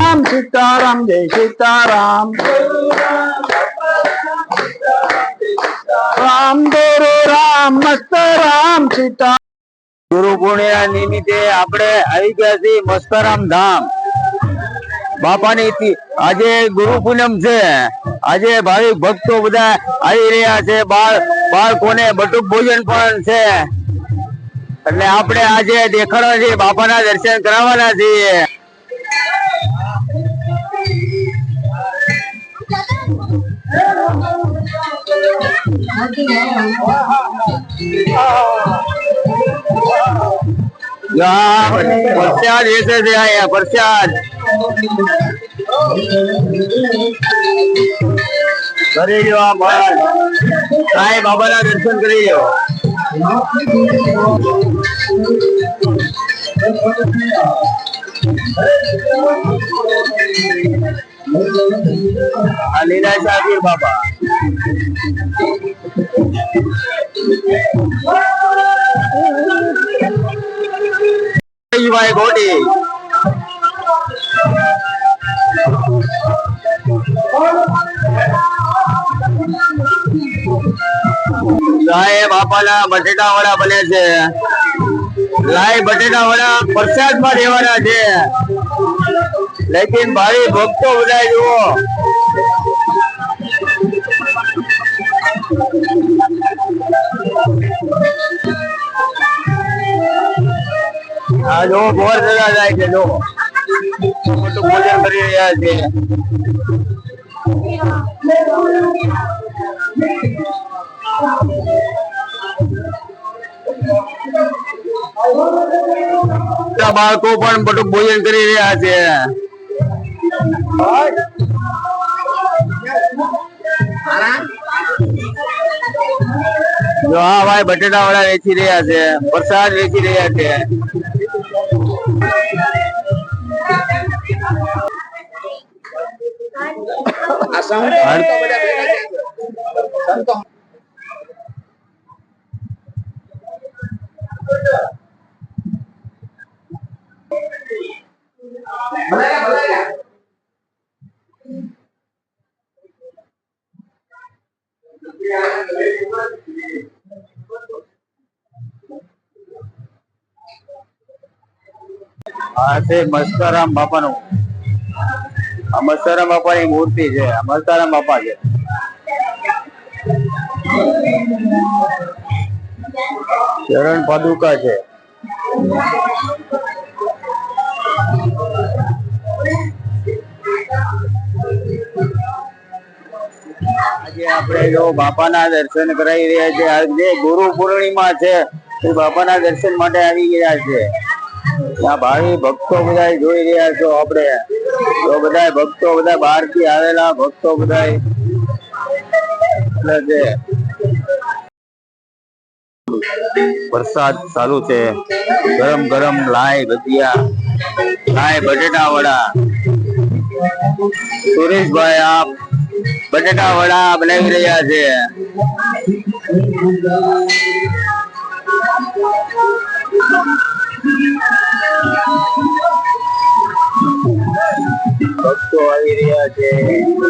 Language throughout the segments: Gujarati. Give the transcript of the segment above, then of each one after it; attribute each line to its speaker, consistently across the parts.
Speaker 1: રામ સીતારામ, જય સીતારામ. રામ દોરો રામ મસ્ત, રામ સીતા ગુરુ પૂર્ણિમા નિમિત્તે આપણે આવી ગયા છીએ મસ્તરામ ધામ. બાપાની આજે ગુરુ પૂનમ છે. આજે ભાવિક ભક્તો બધા આવી રહ્યા છે. બાળ બાળકોને બટુક ભોજન પણ છે. એટલે આપણે આજે દેખાડવા છે બાપાના દર્શન કરાવવાના છીએ. પ્રસાદ વેચે છે અહીંયા પ્રસાદ. કરી મહારાજ સાંઈ બાબાના દર્શન કરી લ્યો. आलेला जागीर बाबा युवा गोडे લાય બાપાના બટેટા વડા બને છે. લાય બટેટા વડા પ્રસાદમાં છે. લેકિન ભાઈ, ભક્તો બધા જુઓ. હા જો બોર જગા જાય છે જો મોટું ભોજન કરી રહ્યા છે. બધા બાળકો પણ બટુક ભોજન કરી રહ્યા છે. જો હા ભાઈ બટેટા વાળા વેચી રહ્યા છે પ્રસાદ વેચી રહ્યા છે. આ છે મસ્કારામ બાપાનું. આ મસ્કારામ બાપાની મૂર્તિ છે. મસ્કારામ બાપા છે. ચરણ પાદુકા છે. આજે આપણે જો બાપાના દર્શન કરાવી રહ્યા છે આજે ગુરુ પૂર્ણિમા છે. બાપાના દર્શન માટે આવી ગયા છે. આ ભાવિ ભક્તો બધા જોઈ રહ્યા છો આપણે તો બધા ભક્તો બધા બહાર થી આવેલા ભક્તો બધા છે વરસાદ ચાલુ છે ગરમ ગરમ લાય ભજીયા લાય બટેટા વડા સુરેશભાઈ આપ બટેટા વડા બનાવી રહ્યા છે ભક્તો આવી રહ્યા છે.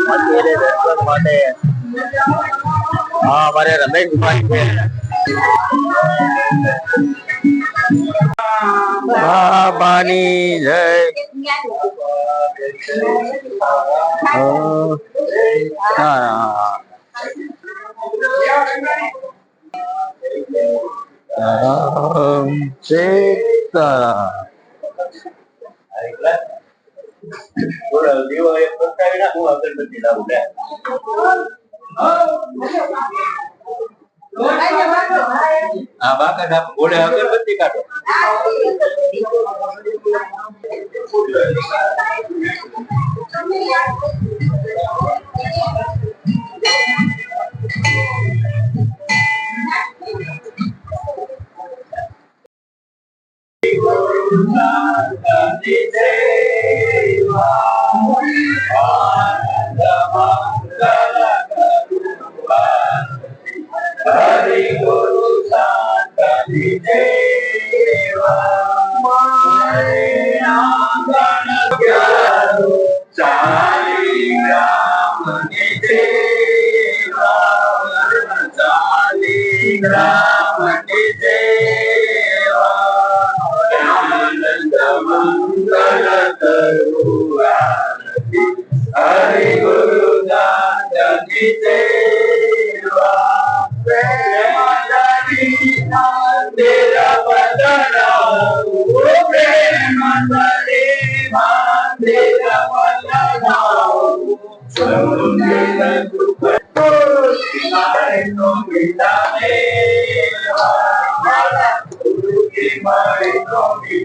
Speaker 1: મંદિરે દર્શન માટે. હા અમારે રમેશભાઈ છે. બાબાની જય. ઓ, હા. રામ સીતારામ
Speaker 2: આ બાકા આપ ઘોડે અગરબત્તી કાઢો Thank you.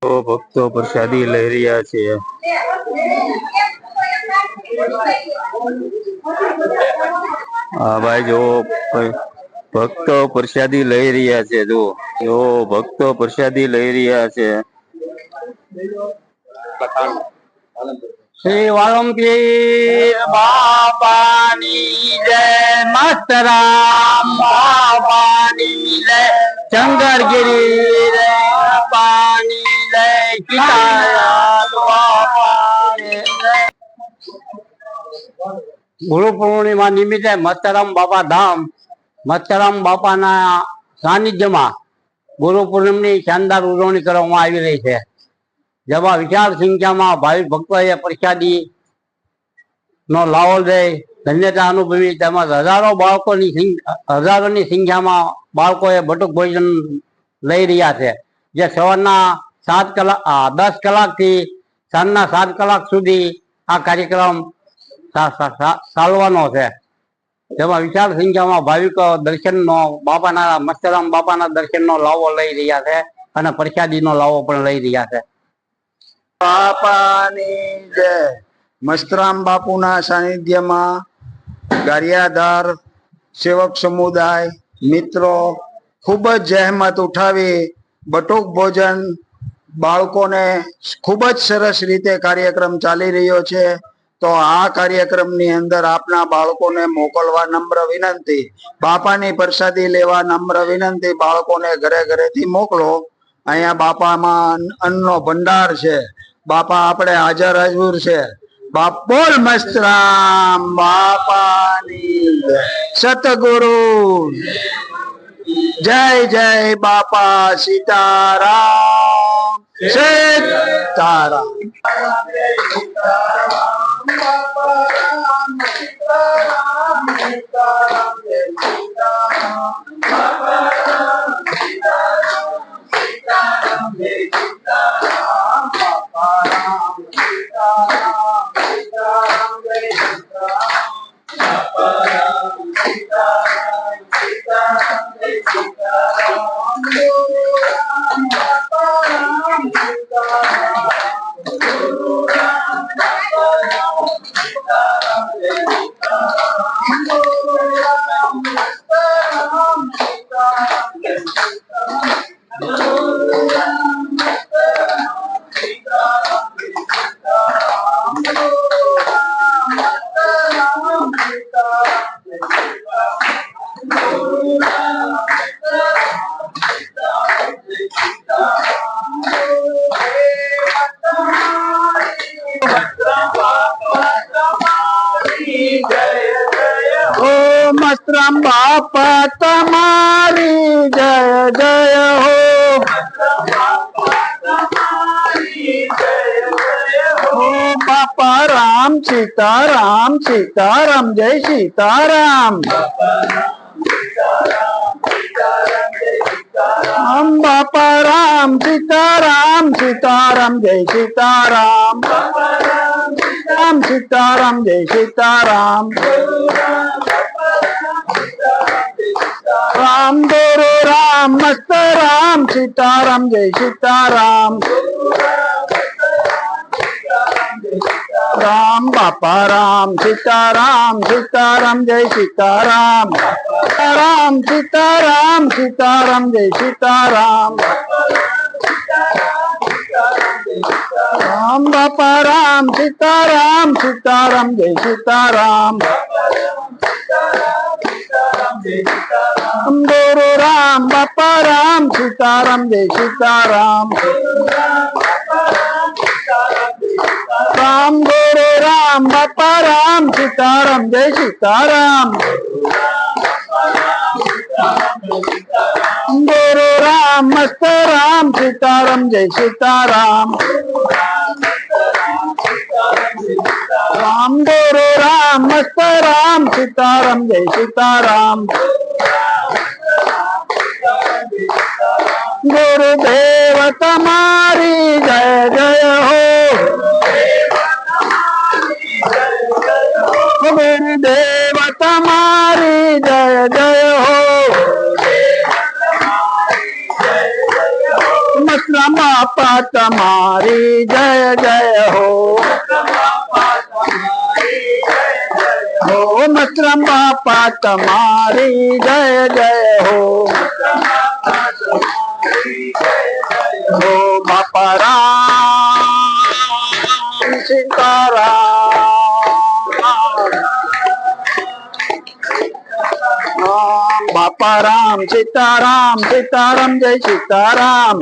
Speaker 1: તો ભક્તો પ્રસાદી લઈ રહ્યા છે હા ભાઈ જો ભક્તો પ્રસાદી લઈ રહ્યા છે જો જો ભક્તો પ્રસાદી લઈ રહ્યા છે શ્રી વાલમપીર બાપાની જય માસ્તરામ બાપાની જય શંકરગીરી જય બાપાની જય સીતારામ બાપાની જય ગુરુ પૂર્ણિમા નિમિત્તે મસ્તરામ બાપા ધામ મસ્તરામ બાપાના સાનિધ્યમાં ગુરુ પૂર્ણિમની શાનદાર ઉજવણી કરવામાં આવી રહી છે જેમાં વિશાળ સંખ્યામાં ભાવિક ભક્તોએ પ્રસાદી નો લાવો લઈ ધન્યતા અનુભવી. તેમજ હજારો બાળકોની હજારોની સંખ્યામાં બાળકોએ બટુક ભોજન લઈ રહ્યા છે. જે સવારના સાત કલાક દસ કલાકથી સાંજના સાત કલાક સુધી આ કાર્યક્રમ ચાલવાનો છે. જેમાં વિશાળ સંખ્યામાં ભાવિકો દર્શનનો બાપાના, મસ્તરામ બાપાના દર્શનનો લાવો લઈ રહ્યા છે અને પ્રસાદીનો લાવો પણ લઈ રહ્યા છે.
Speaker 3: બાપાની જય. મસ્તરામ બાપુના સાનિધ્યમાં ગારિયાધાર સેવક સમુદાય, મિત્રો, ખૂબ જ જહેમત ઉઠાવી બટુક ભોજન બાળકોને ખૂબ જ સરસ રીતે કાર્યક્રમ ચાલી રહ્યો છે. તો આ કાર્યક્રમની અંદર આપના બાળકોને મોકલવા નમ્ર વિનંતી. બાપાની પ્રસાદી લેવા નમ્ર વિનંતી. બાળકોને ઘરે ઘરેથી મોકલો. અહીંયા બાપામાં અન્નનો ભંડાર છે. બાપા આપણે હાજર હજુર છે બાપ બોલ મસ્તરામ બાપાની જય. સતગુરુ જય જય બાપા સીતારામ સીતારામ ઓ अम्बा पतमारी जय जय हो पापा राम सीता राम सीता राम जय सीता राम हम बापा राम सीता राम सीता राम जय सीता राम राम सीता राम जय सीता राम राम गोरो राम मस्त राम सीताराम जय सीताराम राम बापा राम सीताराम सीताराम जय सीताराम राम सीताराम सीताराम जय सीताराम राम बापा राम सीताराम सीताराम जय सीताराम డోరు రామ్ బాపా రామ్ సీతారాం జయ సీతారాం. రామ్ డోరు రామ్ బాపా రామ్ సీతారాం జయ సీతారాం. డోరు రామ్ మస్త రామ్ సీతారాం జయ సీతారాం. રામ ગુરુ રામ, મસ્ત રામ, સીતારામ, જય સીતારામ. ગુરુદેવ તમારી જય જય હો. ગુરુદેવ તમારી જય જય હો. रमापा तुम्हारी जय जय हो। हो मत रमापा तुम्हारी जय जय हो। हो बापा राम, सीताराम। બાપા રામ સીતારામ સીતારામ, જય સીતારામ.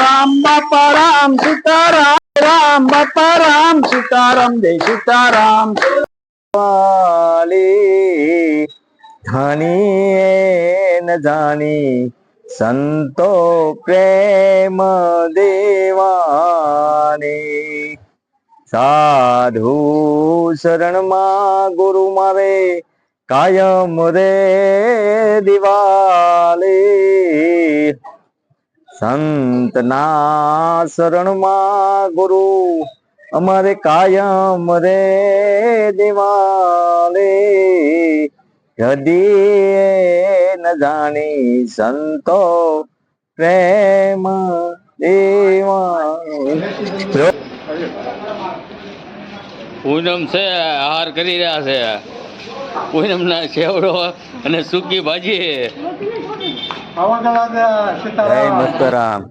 Speaker 3: રામ બાપા રામ સીતારામ રામ બાપા રામ સીતારામ, જય સીતારામ.
Speaker 4: વાલી ધની ન જાની, સંતો પ્રેમ દેવાની. સાધુ શરણમાં ગુરુ મારે કાયમ રે દિવાલે. સંતના શરણમાં ગુરુ અમારે કાયમ રે દિવાલે. હદી ન જાણી સંતો પ્રેમ દેવા.
Speaker 2: પૂનમ છે આહાર કરી રહ્યા છે. પૂનમ ના સેવડો અને સૂકી ભાજી.
Speaker 4: જય મસ્તરામ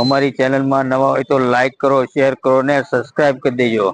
Speaker 4: અમારી ચેનલમાં નવા હોય તો લાઈક કરો શેર કરો ને સબસ્ક્રાઇબ કરી દેજો.